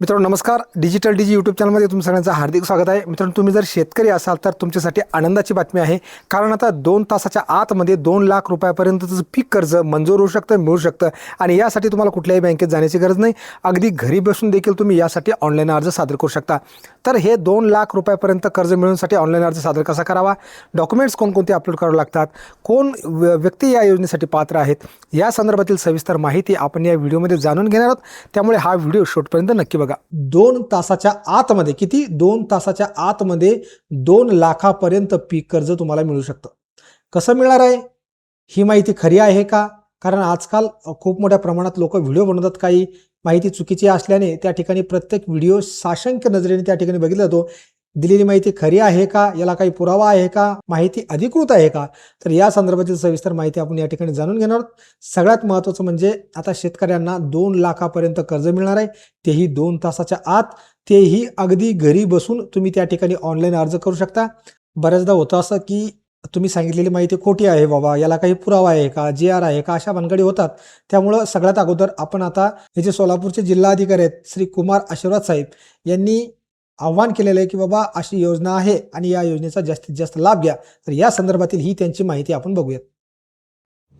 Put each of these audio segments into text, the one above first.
मित्रांनो नमस्कार. डिजिटल डीजी यूट्यूब चॅनलमध्ये तुम सगळ्यांचं हार्दिक स्वागत आहे. मित्रांनो तुम्ही जर शेतकरी असाल तर तुमच्यासाठी आनंदाची बातमी आहे. कारण आता दोन तासाच्या आतमध्ये दोन लाख रुपयापर्यंतचं पीक कर्ज मंजूर होऊ शकतं मिळू शकतं. आणि यासाठी तुम्हाला कुठल्याही बँकेत जाण्याची गरज नाही. अगदी घरी बसून देखील तुम्ही यासाठी ऑनलाईन अर्ज सादर करू शकता. तर हे दोन लाख रुपयापर्यंत कर्ज मिळवण्यासाठी ऑनलाईन अर्ज सादर कसा करावा? डॉक्युमेंट्स कोणकोणते अपलोड करावे लागतात? कोण व्यक्ती या योजनेसाठी पात्र आहेत? या संदर्भातील सविस्तर माहिती आपण या व्हिडिओमध्ये जाणून घेणार आहोत. त्यामुळे हा व्हिडिओ शेवटपर्यंत नक्की बघा दोन तासाच्या आतमध्ये किती? दोन तासाच्या आतमध्ये दोन लाखापर्यंत पीक कर्ज तुम्हाला मिळू शकतं. कसं मिळणार आहे? ही माहिती खरी आहे का? कारण आजकाल खूप मोठ्या प्रमाणात लोक व्हिडिओ बनवतात काही. माहिती चुकीची असल्याने त्या ठिकाणी प्रत्येक व्हिडिओ साशंक नजरेने त्या ठिकाणी बघितला जातो. दिलेली माहिती खरी आहे का? याला काही पुरावा आहे का? माहिती अधिकृत आहे का? तर या संदर्भातील सविस्तर माहिती आपण या ठिकाणी जाणून घेणार आहोत. सगळ्यात महत्त्वाचं म्हणजे आता शेतकऱ्यांना दोन लाखापर्यंत कर्ज मिळणार आहे. तेही दोन तासाच्या आत. तेही अगदी घरी बसून तुम्ही त्या ठिकाणी ऑनलाईन अर्ज करू शकता. बऱ्याचदा होतं असं की तुम्ही सांगितलेली माहिती खोटी आहे बाबा याला काही पुरावा आहे का? जी आर आहे का? अशा भानगडी होतात. त्यामुळं सगळ्यात अगोदर आपण आता हे जे सोलापूरचे जिल्हाधिकारी आहेत श्री कुमार आशीर्वाद साहेब यांनी आव्हान केलेलं आहे की बाबा अशी योजना आहे आणि या योजनेचा जास्तीत जास्त लाभ घ्या. तर या संदर्भातील ही त्यांची माहिती आपण बघूयात.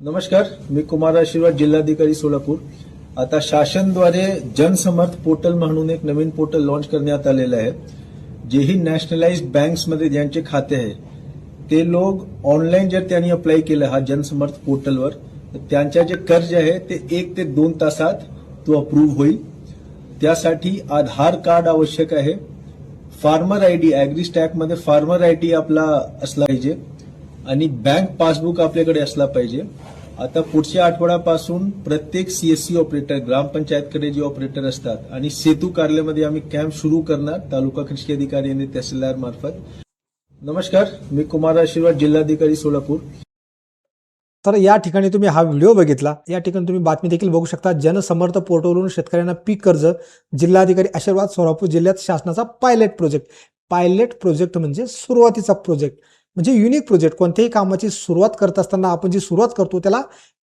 नमस्कार मी कुमार आशीर्वाद जिल्हाधिकारी सोलापूर. आता शासनद्वारे जनसमर्थ पोर्टल म्हणून एक नवीन पोर्टल लॉन्च करण्यात आलेलं आहे जेही नॅशनलाइज बँक्समध्ये ज्यांचे खाते आहे ते लोक ऑनलाईन जर त्यांनी अप्लाय केलं हा जनसमर्थ पोर्टलवर तर त्यांच्या जे कर्ज आहे ते एक ते दोन तासात तो अप्रूव्ह होईल. त्यासाठी आधार कार्ड आवश्यक आहे. फार्मर आय डी अॅग्री स्टॅकमध्ये फार्मर आय डी आपला असला पाहिजे आणि बँक पासबुक आपल्याकडे असला पाहिजे. आता पुढच्या आठवड्यापासून प्रत्येक सीएससी ऑपरेटर ग्रामपंचायतकडे जे ऑपरेटर असतात आणि सेतू कार्यालयामध्ये आम्ही कॅम्प सुरू करणार तालुका कृषी अधिकारी आणि तहसीलदार मार्फत. नमस्कार मी कुमार आशीर्वाद जिल्हाधिकारी सोलापूर. तर या ठिकाणी तुम्ही हा व्हिडिओ बघितला. या ठिकाणी तुम्ही बातमी देखील बघू शकता. जनसमर्थ पोर्टलवरून शेतकऱ्यांना पीक कर्ज जिल्हाधिकारी आशीर्वाद सोलापूर जिल्ह्यात शासनाचा पायलट प्रोजेक्ट पायलट प्रोजेक्ट म्हणजे सुरुवातीचा प्रोजेक्ट म्हणजे युनिक प्रोजेक्ट कोणत्याही कामाची सुरुवात करत असताना आपण जी सुरुवात करतो त्याला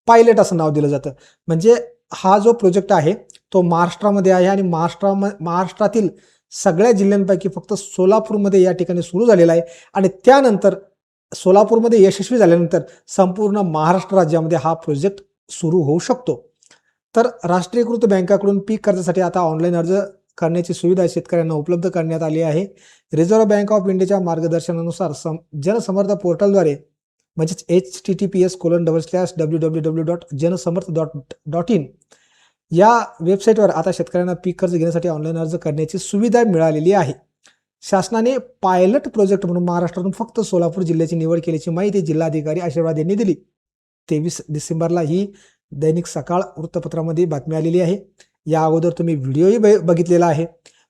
पायलट असं नाव दिलं जातं. म्हणजे हा जो प्रोजेक्ट आहे तो महाराष्ट्रामध्ये आहे आणि महाराष्ट्रा महाराष्ट्रातील सगळ्या जिल्ह्यांपैकी फक्त सोलापूरमध्ये या ठिकाणी सुरू झालेला आहे. आणि त्यानंतर सोलापूरमध्ये यशस्वी झाल्यानंतर संपूर्ण महाराष्ट्र राज्यामध्ये हा प्रोजेक्ट सुरू होऊ शकतो. तर राष्ट्रीयकृत बँकाकडून पीक कर्जासाठी आता ऑनलाईन अर्ज करण्याची सुविधा शेतकऱ्यांना उपलब्ध करण्यात आली आहे. रिझर्व्ह बँक ऑफ इंडियाच्या मार्गदर्शनानुसार सम जनसमर्थ पोर्टलद्वारे म्हणजेच H T T P S colon double slash W W W dot Jansamarth dot dot in या वेबसाईटवर आता शेतकऱ्यांना पीक कर्ज घेण्यासाठी ऑनलाईन अर्ज करण्याची सुविधा मिळालेली आहे. शासनाने पायलट प्रोजेक्ट म्हणून महाराष्ट्रातून फक्त सोलापूर जिल्ह्याची निवड केल्याची माहिती जिल्हाधिकारी आशीर्वाद यांनी दिली. तेवीस डिसेंबरला ही दैनिक सकाळ वृत्तपत्रामध्ये बातमी आलेली आहे. या अगोदर तुम्ही व्हिडिओही ब- बघितलेला आहे.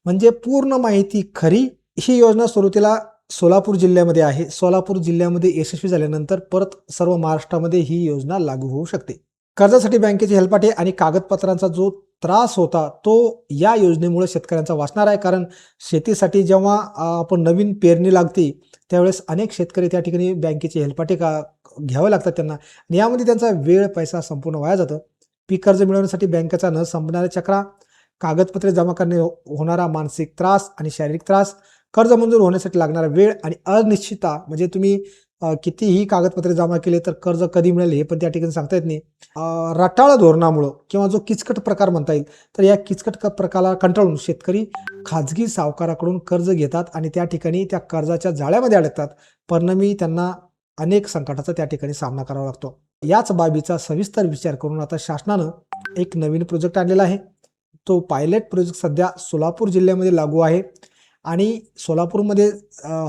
म्हणजे पूर्ण माहिती खरी ही योजना सुरुवातीला सोलापूर जिल्ह्यामध्ये आहे. सोलापूर जिल्ह्यामध्ये यशस्वी झाल्यानंतर परत सर्व महाराष्ट्रामध्ये ही योजना लागू होऊ शकते. कर्जासाठी बँकेची हेलपाटे आणि कागदपत्रांचा जो त्रास होता तो या योजनेमुळे शेतकऱ्यांचा वाचणार आहे. कारण शेतीसाठी जेव्हा आपण नवीन पेरणी लागते त्यावेळेस अनेक शेतकरी त्या ठिकाणी बँकेचे हेलपाटे का घ्यावे लागतात त्यांना. आणि यामध्ये त्यांचा वेळ पैसा संपूर्ण वाया जातो. पीक कर्ज मिळवण्यासाठी बँकेचा न संपणाऱ्या चक्रा कागदपत्रे जमा करणे हो- होणारा मानसिक त्रास आणि शारीरिक त्रास कर्ज मंजूर होण्यासाठी लागणारा वेळ आणि अनिश्चितता म्हणजे तुम्ही कितीही कागदपत्रे जमा केले तर कर्ज कधी मिळेल हे पण त्या ठिकाणी सांगता येत नाही. अ, रटाळ धोरणामुळं किंवा जो किचकट प्रकार म्हणता येईल तर या किचकट क- प्रकाराला कंटाळून शेतकरी खाजगी सावकाराकडून कर्ज घेतात आणि त्या ठिकाणी त्या कर्जाच्या जाळ्यामध्ये अडकतात. परिणामी त्यांना अनेक संकटाचा त्या ठिकाणी सामना करावा लागतो. याच बाबीचा सविस्तर विचार करून आता शासनानं एक नवीन प्रोजेक्ट आणलेला आहे. तो पायलट प्रोजेक्ट सध्या सोलापूर जिल्ह्यामध्ये लागू आहे. आणि सोलापूरमध्ये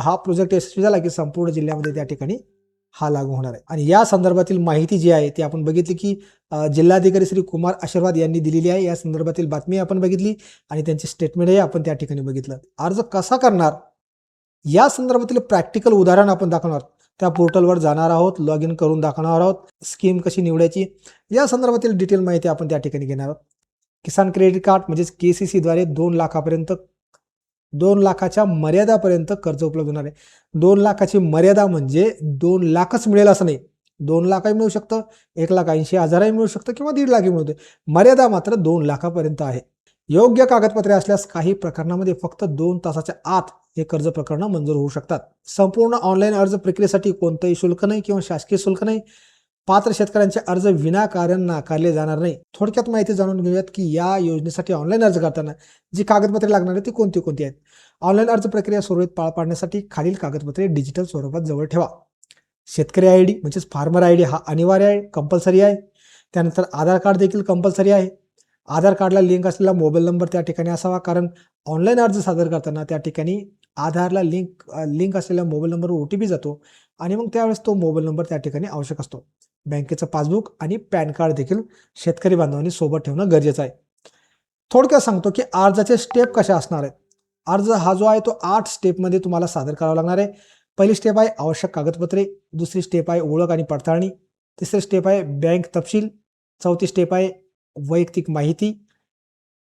हा प्रोजेक्ट यशस्वी झाला की संपूर्ण जिल्ह्यामध्ये त्या ठिकाणी हा लागू होणार आहे. आणि या संदर्भातील माहिती जी आहे ती आपण बघितली की जिल्हाधिकारी श्री कुमार आशीर्वाद यांनी दिलेली आहे. या संदर्भातील बातमी आपण बघितली आणि त्यांचे स्टेटमेंटही आपण त्या ठिकाणी बघितलं. अर्ज कसा करणार? या संदर्भातील प्रॅक्टिकल उदाहरण आपण दाखवणार त्या पोर्टलवर जाणार आहोत लॉग इन करून दाखवणार आहोत स्कीम कशी निवडायची या संदर्भातील डिटेल माहिती आपण त्या ठिकाणी घेणार आहोत. किसान क्रेडिट कार्ड म्हणजेच के सी सीद्वारे दोन लाखापर्यंत दोन लाखाच्या मर्यादापर्यंत कर्ज उपलब्ध होणार आहे. दोन लाखाची मर्यादा म्हणजे दोन लाखच मिळेल असं नाही. दोन लाखही मिळू शकतं एक लाख ऐंशी हजारही मिळू शकतं किंवा दीड लाखही मिळते मर्यादा मात्र दोन लाखापर्यंत आहे. योग्य कागदपत्रे असल्यास काही प्रकरणामध्ये फक्त दोन तासाच्या आत हे कर्ज प्रकरणं मंजूर होऊ शकतात. संपूर्ण ऑनलाईन अर्ज प्रक्रियेसाठी कोणतंही शुल्क नाही किंवा शासकीय शुल्क नाही. पात्र शेतकऱ्यांचे अर्ज विनाकारण नाकारले जाणार नाही. थोडक्यात माहिती जाणून घेऊयात की या योजनेसाठी ऑनलाईन अर्ज करताना जी कागदपत्रे लागणार आहेत ती कोणती कोणती आहेत? ऑनलाईन अर्ज प्रक्रिया सुरळीत पार पाडण्यासाठी खालील कागदपत्रे डिजिटल स्वरूपात जवळ ठेवा. शेतकरी आय डी म्हणजेच फार्मर आय डी हा अनिवार्य आहे कंपल्सरी आहे. त्यानंतर आधार कार्ड देखील कंपल्सरी आहे. आधार कार्डला लिंक असलेला मोबाईल नंबर त्या ठिकाणी असावा कारण ऑनलाईन अर्ज सादर करताना त्या ठिकाणी आधारला लिंक लिंक असलेल्या मोबाईल नंबरवर ओ टी पी जातो आणि मग त्यावेळेस तो मोबाईल नंबर त्या ठिकाणी आवश्यक असतो. बँकेचं पासबुक आणि पॅन कार्ड देखील शेतकरी बांधवांनी सोबत ठेवणं गरजेचं आहे. थोडक्यात सांगतो की अर्जाचे स्टेप कशा असणार आहेत? अर्ज हा जो आहे तो आठ स्टेपमध्ये तुम्हाला सादर करावा लागणार आहे. पहिली स्टेप आहे आवश्यक कागदपत्रे दुसरी स्टेप आहे ओळख आणि पडताळणी तिसरी स्टेप आहे बँक तपशील चौथी स्टेप आहे वैयक्तिक माहिती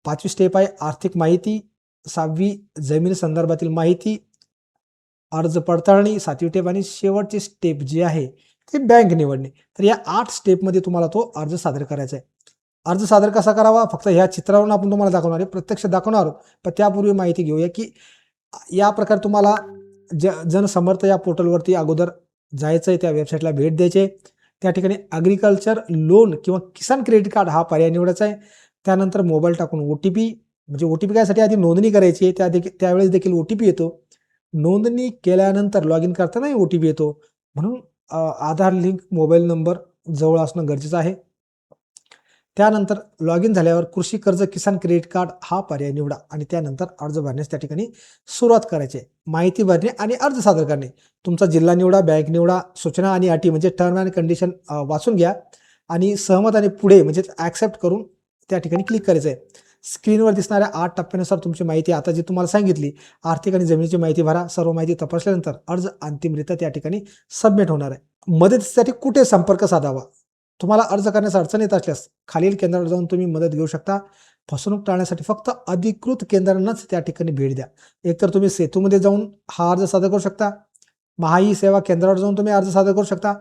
पाचवी स्टेप आहे आर्थिक माहिती सहावी जमीन संदर्भातील माहिती अर्ज पडताळणी सातवी स्टेप आणि शेवटची स्टेप जी आहे ती बँक निवडणे तर या आठ स्टेपमध्ये तुम्हाला तो अर्ज सादर करायचा आहे. अर्ज सादर कसा करावा? फक्त ह्या चित्रावरून आपण तुम्हाला दाखवणार आहे. प्रत्यक्ष दाखवणार आहोत. पण त्यापूर्वी माहिती घेऊया की या प्रकारे तुम्हाला ज जनसमर्थ या पोर्टलवरती अगोदर जायचं आहे. त्या वेबसाईटला भेट द्यायची आहे. त्या ठिकाणी ॲग्रिकल्चर लोन किंवा किसान क्रेडिट कार्ड हा पर्याय निवडायचा आहे. त्यानंतर मोबाईल टाकून ओ टी पी म्हणजे ओ टी पी कायसाठी आधी नोंदणी करायची आहे. त्या देखील त्यावेळेस देखील ओ टी पी येतो. नोंदणी केल्यानंतर लॉग इन करतानाही ओ टी पी येतो. म्हणून आधार लिंक मोबाईल नंबर जवळ असणं गरजेचं आहे. त्यानंतर लॉग इन झाल्यावर कृषी कर्ज किसान क्रेडिट कार्ड हा पर्याय निवडा आणि त्यानंतर अर्ज भरण्यास त्या ठिकाणी सुरुवात करायची. आहे. माहिती भरणे आणि अर्ज सादर करणे. तुमचा जिल्हा निवडा बँक निवडा सूचना आणि अटी म्हणजे टर्म अँड कंडिशन वाचून घ्या आणि सहमत आणि पुढे म्हणजे ॲक्सेप्ट करून त्या ठिकाणी क्लिक करायचं आहे स्क्रीनवर दिसणाऱ्या आठ टप्प्यानुसार तुमची माहिती आता जी तुम्हाला सांगितली आर्थिक आणि जमिनीची माहिती भरा. सर्व माहिती तपासल्यानंतर अर्ज अंतिमरित्या त्या ठिकाणी सबमिट होणार आहे. मदतीसाठी कुठे संपर्क साधावा? तुम्हाला अर्ज करण्यास अडचण येत असल्यास खालील केंद्रावर जाऊन तुम्ही मदत घेऊ शकता. फसवणूक टाळण्यासाठी फक्त अधिकृत केंद्रांनाच त्या ठिकाणी भेट द्या. एकतर तुम्ही सेतूमध्ये जाऊन हा अर्ज सादर करू शकता. महाई सेवा केंद्रावर जाऊन तुम्ही अर्ज सादर करू शकता.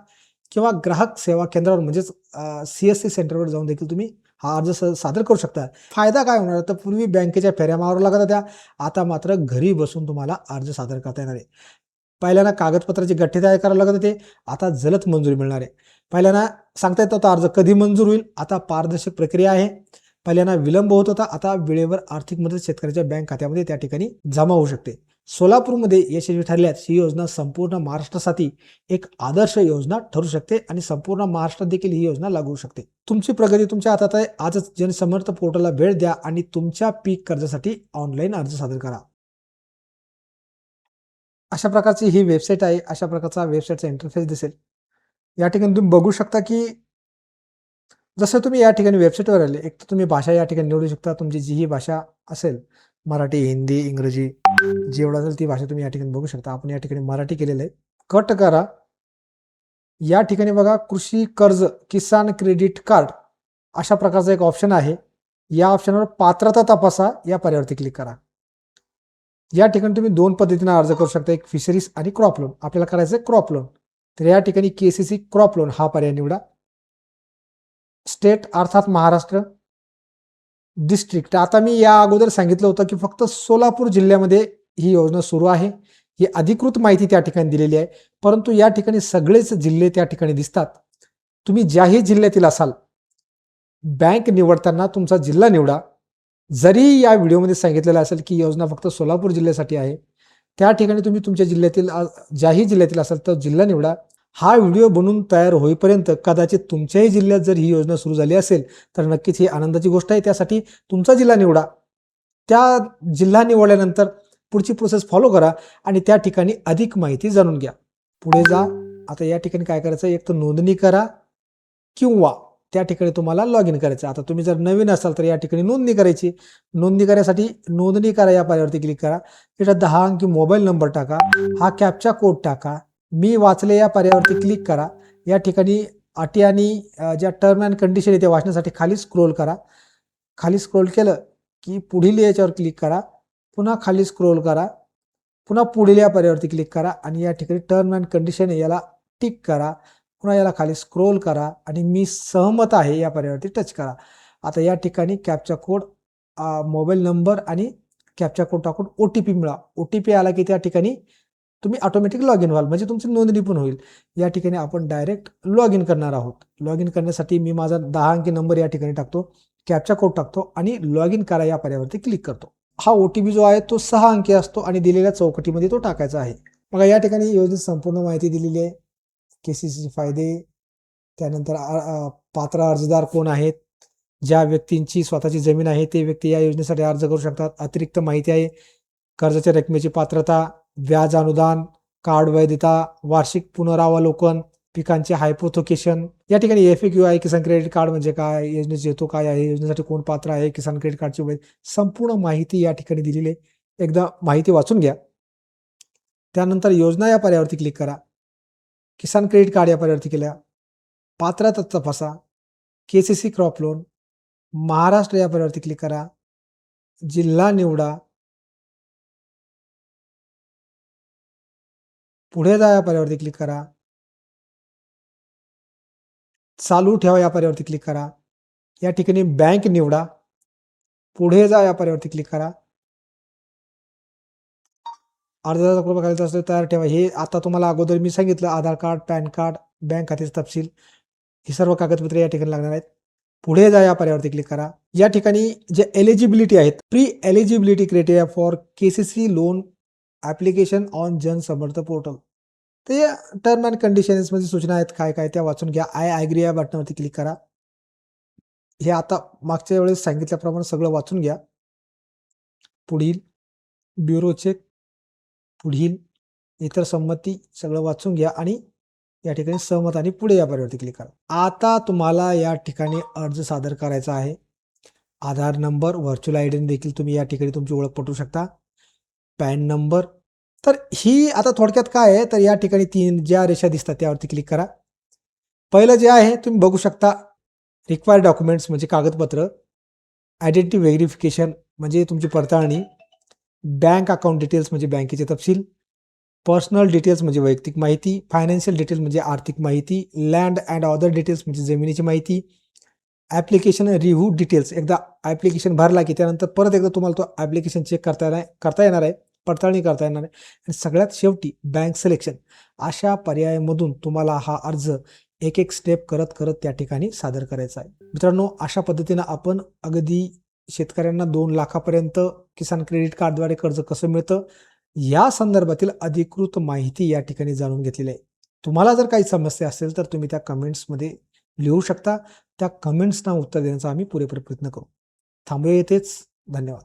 किंवा ग्राहक सेवा केंद्रावर म्हणजेच सी एस सी सेंटरवर जाऊन देखील तुम्ही हा अर्ज स- सादर करू शकता. फायदा काय होणार? तर पूर्वी बँकेच्या फेऱ्या मारावं लागत होत्या. आता मात्र घरी बसून तुम्हाला अर्ज सादर करता येणार आहे. पहिल्यांदा कागदपत्राची गठ्ठे तयार करावं लागत होते. आता जलद मंजुरी मिळणार आहे. पहिल्यांदा सांगता येत होता अर्ज कधी मंजूर होईल. आता पारदर्शक प्रक्रिया आहे. पहिल्यांदा विलंब होत होता. आता वेळेवर आर्थिक मदत शेतकऱ्याच्या बँक खात्यामध्ये त्या ठिकाणी जमा होऊ शकते. सोलापूरमध्ये यशस्वी ठरल्यास ही योजना संपूर्ण महाराष्ट्रासाठी एक आदर्श योजना ठरू शकते आणि संपूर्ण महाराष्ट्रात देखील ही योजना लागू शकते. तुमची प्रगती तुमच्या हातात आहे. आजच जनसमर्थ पोर्टलला भेट द्या आणि तुमच्या पीक कर्जासाठी ऑनलाईन अर्ज सादर करा. अशा प्रकारची ही वेबसाईट आहे. अशा प्रकारचा वेबसाईटचा इंटरफेस दिसेल. या ठिकाणी तुम्ही बघू शकता की जसं तुम्ही या ठिकाणी वेबसाईटवर आले एक तर तुम्ही भाषा या ठिकाणी निवडू शकता. तुमची जी ही भाषा असेल मराठी हिंदी इंग्रजी जेवढा असेल ती भाषा तुम्ही या ठिकाणी बघू शकता. आपण या ठिकाणी मराठी केलेलं आहे. कट करा. या ठिकाणी बघा कृषी कर्ज किसान क्रेडिट कार्ड अशा प्रकारचा एक ऑप्शन आहे. या ऑप्शनवर पात्रता तपासा. या पर्यावरती क्लिक करा. या ठिकाणी तुम्ही दोन पद्धतीने अर्ज करू शकता. एक फिशरीज आणि क्रॉप लोन आपल्याला करायचं आहे क्रॉप लोन तर या ठिकाणी केसीसी क्रॉप लोन हा पर्याय निवडा. स्टेट अर्थात महाराष्ट्र डिस्ट्रिक्ट आता मी या अगोदर सांगितलं होतं की फक्त सोलापूर जिल्ह्यामध्ये ही योजना सुरू आहे. ही अधिकृत माहिती त्या ठिकाणी दिलेली आहे. परंतु या ठिकाणी सगळेच जिल्हे त्या ठिकाणी दिसतात. तुम्ही ज्याही जिल्ह्यातील असाल बँक निवडताना तुमचा जिल्हा निवडा. जरी या व्हिडिओमध्ये सांगितलेलं असेल की योजना फक्त सोलापूर जिल्ह्यासाठी आहे त्या ठिकाणी तुम्ही तुमच्या जिल्ह्यातील ज्याही जिल्ह्यातील असाल तर जिल्हा निवडा. हा व्हिडिओ बनून तयार होईपर्यंत कदाचित तुमच्याही जिल्ह्यात जर ही योजना सुरू झाली असेल तर नक्कीच ही आनंदाची गोष्ट आहे. त्यासाठी तुमचा जिल्हा निवडा. त्या जिल्हा निवडल्यानंतर पुढची प्रोसेस फॉलो करा आणि त्या ठिकाणी अधिक माहिती जाणून घ्या. पुढे जा. आता या ठिकाणी काय करायचं? एक तर नोंदणी करा किंवा त्या ठिकाणी तुम्हाला लॉग इन करायचं. आता तुम्ही जर नवीन असाल तर या ठिकाणी नोंदणी करायची. नोंदणी करण्यासाठी नोंदणी करा. या पायावरती क्लिक करा. तिथं दहा अंकी मोबाईल नंबर टाका. हा कॅपचा कोड टाका. मी वाचले या पर्यावरती क्लिक करा. या ठिकाणी अटी आणि ज्या टर्म अँड कंडिशन आहे ते वाचण्यासाठी खाली स्क्रोल करा. खाली स्क्रोल केलं की पुढील याच्यावर क्लिक करा. पुन्हा खाली स्क्रोल करा. पुन्हा पुढील या पर्यावरती क्लिक करा आणि या ठिकाणी टर्म अँड कंडिशन आहे याला टिक करा. पुन्हा याला खाली स्क्रोल करा आणि मी सहमत आहे या पर्यावरती टच करा. आता या ठिकाणी कॅपचा कोड मोबाईल नंबर आणि कॅपचा कोड टाकून ओ टी पी मिळा ओ टी पी आला की त्या ठिकाणी तुम्ही ऑटोमॅटिक लॉग इन व्हाल. म्हणजे तुमची नोंदणी पण होईल. या ठिकाणी आपण डायरेक्ट लॉग इन करणार आहोत. लॉग इन करण्यासाठी मी माझा दहा अंकी नंबर या ठिकाणी टाकतो. कॅपचा कोड टाकतो आणि लॉग इन करा या पर्यावरती क्लिक करतो. हा ओ टी पी जो आहे तो सहा अंकी असतो आणि दिलेल्या चौकटीमध्ये तो टाकायचा आहे. मग या ठिकाणी योजनेत संपूर्ण माहिती दिलेली आहे. के सी सीचे फायदे. त्यानंतर पात्र अर्जदार कोण आहेत? ज्या व्यक्तींची स्वतःची जमीन आहे ते व्यक्ती या योजनेसाठी अर्ज करू शकतात. अतिरिक्त माहिती आहे. कर्जाच्या रकमेची पात्रता व्याज अनुदान कार्ड वैधता वार्षिक पुनरावलोकन पिकांचे हायपोथोकेशन. या ठिकाणी एफ क्यू आहे किसान क्रेडिट कार्ड म्हणजे काय योजनेचे हेतू काय आहे योजनेसाठी कोण पात्र आहे किसान क्रेडिट कार्डची वैध संपूर्ण माहिती या ठिकाणी दिलेली आहे. एकदा माहिती वाचून घ्या. त्यानंतर योजना या पर्यावरती क्लिक करा. किसान क्रेडिट कार्ड या पर्यावरती केल्या. पात्रता तपासा. K C C crop loan Maharashtra या पर्यावरती क्लिक करा. जिल्हा निवडा. पुढे जा या पर्यावरती क्लिक करा. चालू ठेवा या पर्यावरती क्लिक करा. या ठिकाणी बँक निवडा. पुढे जा या पर्यावरती क्लिक करा. अर्जदाराचा कृपा करायचा असतो तयार ठेवा. हे आता तुम्हाला अगोदर मी सांगितलं Aadhaar card PAN card bank खात्याचे तपशील ही सर्व कागदपत्रे या ठिकाणी लागणार आहेत. पुढे जा या पर्यावरती क्लिक करा. या ठिकाणी जे एलिजिबिलिटी आहेत pre eligibility criteria for KCC loan application on Jansamarth portal ते टर्म अँड कंडिशन्समध्ये सूचना आहेत काय काय त्या वाचून घ्या. आय ॲग्री या बटनावरती क्लिक करा. हे आता मागच्या वेळेस सांगितल्याप्रमाणे सगळं वाचून घ्या. पुढील ब्युरो चेक पुढील इतर संमती सगळं वाचून घ्या आणि या ठिकाणी सहमत आणि पुढे या पर्यावरती क्लिक करा. आता तुम्हाला या ठिकाणी अर्ज सादर करायचा आहे. Aadhaar number virtual I D देखील तुम्ही या ठिकाणी तुमची ओळख पटवू शकता. पॅन नंबर तर ही आता थोडक्यात काय आहे? तर या ठिकाणी तीन ज्या रेषा दिसतात त्यावरती क्लिक करा. पहिलं जे आहे तुम्ही बघू शकता रिक्वायर्ड डॉक्युमेंट्स म्हणजे कागदपत्र आयडेंटिटी व्हेरिफिकेशन म्हणजे तुमची पडताळणी बँक अकाउंट डिटेल्स म्हणजे बँकेचे तपशील पर्सनल डिटेल्स म्हणजे वैयक्तिक माहिती फायनान्शियल डिटेल्स म्हणजे आर्थिक माहिती लँड अँड अदर डिटेल्स म्हणजे जमिनीची माहिती ॲप्लिकेशन रिव्ह्यू डिटेल्स एकदा ॲप्लिकेशन भरला की त्यानंतर परत एकदा तुम्हाला तो ॲप्लिकेशन चेक करता येणार करता येणार आहे. पडताळणी करता येणार आहे. आणि सगळ्यात शेवटी बँक सिलेक्शन अशा पर्यायामधून तुम्हाला हा अर्ज एक एक स्टेप करत करत त्या ठिकाणी सादर करायचा आहे. मित्रांनो अशा पद्धतीनं आपण अगदी शेतकऱ्यांना दोन लाखापर्यंत किसान क्रेडिट कार्डद्वारे कर्ज कसं मिळतं? या संदर्भातील अधिकृत माहिती या ठिकाणी जाणून घेतलेली आहे. तुम्हाला जर काही समस्या असेल तर तुम्ही त्या कमेंट्समध्ये लिहू शकता. त्या कमेंट्सना उत्तर देण्याचा आम्ही पुरेपूर प्रयत्न करू. थांबूया येथेच धन्यवाद.